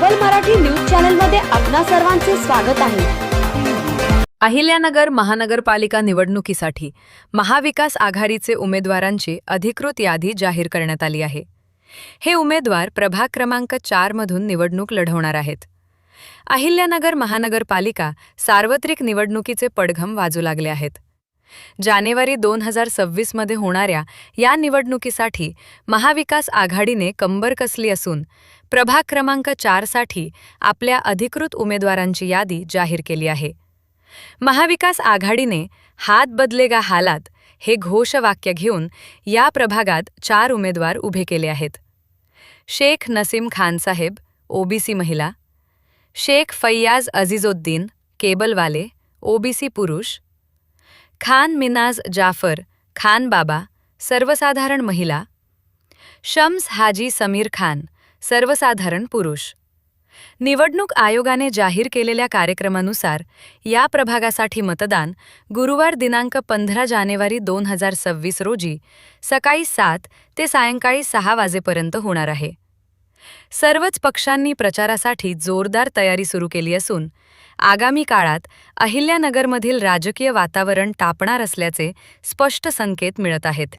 Global Marathi news चॅनलमध्ये आपणा सर्वांचे स्वागत आहे. अहिल्यानगर महानगरपालिका निवडणुकीसाठी महाविकास आघाडीचे उमेदवारांची अधिकृत यादी जाहीर करण्यात आली आहे. हे उमेदवार प्रभाग क्रमांक चारमधून निवडणूक लढवणार आहेत. अहिल्यानगर महानगरपालिका सार्वत्रिक निवडणुकीचे पडघम वाजू लागले आहेत. जानेवारी दोन हजार सव्वीसमध्ये होणाऱ्या या निवडणुकीसाठी महाविकास आघाडीने कंबर कसली असून प्रभाग क्रमांक चारसाठी आपल्या अधिकृत उमेदवारांची यादी जाहीर केली आहे. महाविकास आघाडीने हात बदलेगा हालात हे घोषवाक्य घेऊन या प्रभागात चार उमेदवार उभे केले आहेत. शेख नसीम खानसाहेब ओबीसी महिला शेख फैयाज अझिजोद्दीन केबलवाले ओबीसी पुरुष खान मिनाज जाफर खान बाबा सर्वसाधारण महिला शम्स हाजी समीर खान सर्वसाधारण पुरुष. निवडणूक आयोगाने जाहीर केलेल्या कार्यक्रमानुसार या प्रभागासाठी मतदान गुरुवार दिनांक पंधरा जानेवारी दोन हजार सव्वीस रोजी सकाळी सात ते सायंकाळी सहा वाजेपर्यंत होणार आहे. सर्वच पक्षांनी प्रचारासाठी जोरदार तयारी सुरू केली असून आगामी काळात अहिल्यानगरमधील राजकीय वातावरण तापणार असल्याचे स्पष्ट संकेत मिळत आहेत.